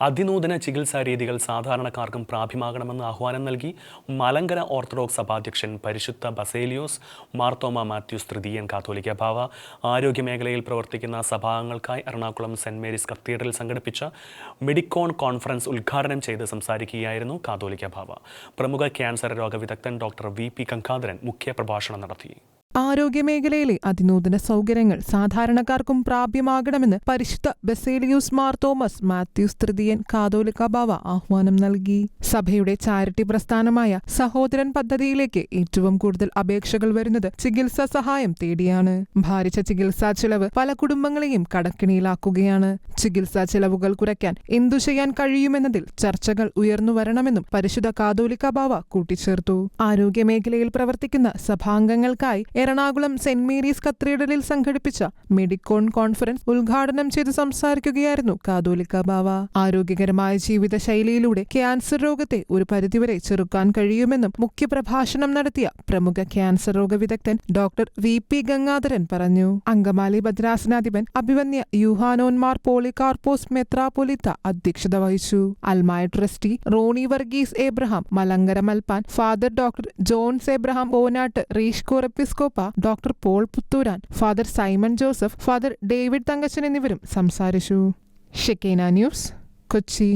അതിനൂതന ചികിത്സാ രീതികൾ സാധാരണക്കാർക്കും പ്രാപ്യമാകണമെന്ന് ആഹ്വാനം നൽകി മലങ്കര ഓർത്തഡോക്സ് സഭാധ്യക്ഷൻ പരിശുദ്ധ ബസേലിയോസ് മാർത്തോമ മാത്യൂസ് തൃതീയൻ കാത്തോലിക്ക ഭാവ ആരോഗ്യമേഖലയിൽ പ്രവർത്തിക്കുന്ന സഭാംഗങ്ങൾക്കായി എറണാകുളം സെന്റ് മേരീസ് കത്തീഡ്രൽ സംഘടിപ്പിച്ച മെഡിക്കോൺ കോൺഫറൻസ് ഉദ്ഘാടനം ചെയ്ത് സംസാരിക്കുകയായിരുന്നു കാതോലിക്ക ഭാവ പ്രമുഖ ക്യാൻസർ രോഗവിദഗ്ധൻ ഡോക്ടർ വി പി ഗംഗാധരൻ മുഖ്യപ്രഭാഷണം നടത്തി. ആരോഗ്യമേഖലയിലെ അതിനൂതന സൗകര്യങ്ങൾ സാധാരണക്കാർക്കും പ്രാപ്യമാകണമെന്ന് പരിശുദ്ധ ബസേലിയൂസ് മാർ തോമസ് മാത്യൂസ് തൃതീയൻ കാതോലിക്ക ബാവ ആഹ്വാനം നൽകി. സഭയുടെ ചാരിറ്റി പ്രസ്ഥാനമായ സഹോദരൻ പദ്ധതിയിലേക്ക് ഏറ്റവും കൂടുതൽ അപേക്ഷകൾ വരുന്നത് ചികിത്സാ സഹായം തേടിയാണ്. ഭാരിച്ച ചികിത്സാ ചെലവ് പല കുടുംബങ്ങളെയും കടക്കിണിയിലാക്കുകയാണ്. ചികിത്സാ ചെലവുകൾ കുറയ്ക്കാൻ എന്തു ചെയ്യാൻ കഴിയുമെന്നതിൽ ചർച്ചകൾ ഉയർന്നു വരണമെന്നും പരിശുദ്ധ കാതോലിക്ക ബാവ കൂട്ടിച്ചേർത്തു. ആരോഗ്യമേഖലയിൽ പ്രവർത്തിക്കുന്ന സഭാംഗങ്ങൾക്കായി എറണാകുളം സെന്റ് മേരീസ് കത്തീഡ്രലിൽ സംഘടിപ്പിച്ച മെഡിക്കോൺ കോൺഫറൻസ് ഉദ്ഘാടനം ചെയ്ത് സംസാരിക്കുകയായിരുന്നു കാതോലിക്ക ബാവ. ആരോഗ്യകരമായ ജീവിതശൈലിയിലൂടെ ക്യാൻസർ രോഗത്തെ ഒരു പരിധിവരെ ചെറുക്കാൻ കഴിയുമെന്നും മുഖ്യപ്രഭാഷണം നടത്തിയ പ്രമുഖ ക്യാൻസർ രോഗ വിദഗ്ധൻ ഡോക്ടർ വി പി ഗംഗാധരൻ പറഞ്ഞു. അങ്കമാലി ഭദ്രാസനാധിപൻ അഭിവന്യ യുഹാനോന്മാർ പോളികാർപ്പോസ് മെത്രാപൊലിത്ത അധ്യക്ഷത വഹിച്ചു. അൽമായ trustee Roni Varghese Abraham Malankara Malpan father doctor Johns Abraham Onatt റീഷ് Corepiscopa doctor Paul Puthuran father Simon Joseph father David Thankachan എന്നിവരും സംസാരിച്ചു. ഷെക്കേന ന്യൂസ് കൊച്ചി.